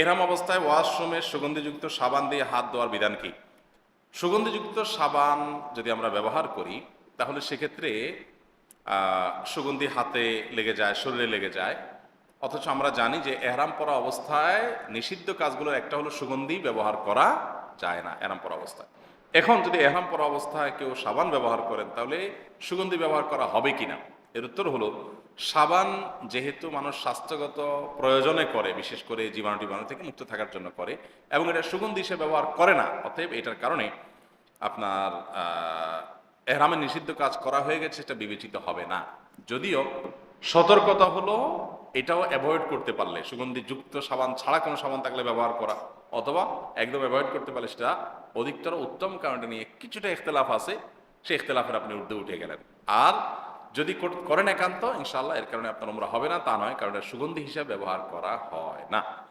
এরম অবস্থায় ওয়াশরুমে সুগন্ধিযুক্ত সাবান দিয়ে হাত ধোয়ার বিধান কি? সুগন্ধিযুক্ত সাবান যদি আমরা ব্যবহার করি, তাহলে সেক্ষেত্রে সুগন্ধি হাতে লেগে যায়, শরীরে লেগে যায়। অথচ আমরা জানি যে এহরাম পরা অবস্থায় নিষিদ্ধ কাজগুলোর একটা হলো সুগন্ধি ব্যবহার করা যায় না, এহরাম পরা অবস্থায়। এখন যদি এহরাম পরা অবস্থায় কেউ সাবান ব্যবহার করেন, তাহলে সুগন্ধি ব্যবহার করা হবে কিনা? এর উত্তর হলো সাবান যেহেতু মানুষ স্বাস্থ্যগত প্রয়োজনে করে বিশেষ করে জীবাণু টিবাণু থেকে মুক্ত থাকার জন্য করে এবং এটা সুগন্ধি হিসেবে ব্যবহার করে না অতএব এটার কারণে আপনার আহ, এহরামের নিষিদ্ধ কাজ করা হয়ে গেছে এটা বিবেচিত হবে না। যদিও সতর্কতা হলো এটাও অ্যাভয়েড করতে পারলে সুগন্ধি যুক্ত সাবান ছাড়া কোনো সাবান থাকলে ব্যবহার করা অথবা একদম অ্যাভয়েড করতে পারলে সেটা অধিকতর উত্তম কারণটা নিয়ে কিছুটা ইখতলাফ আছে সেই ইখতলাফের আপনি উর্ধে উঠে গেলেন। আর যদি কর- করেন একান্ত ইনশাল্লাহ এর কারণে আপনার উমরা হবে না, তা নয়, কারণ সুগন্ধি হিসাবে ব্যবহার করা হয় না।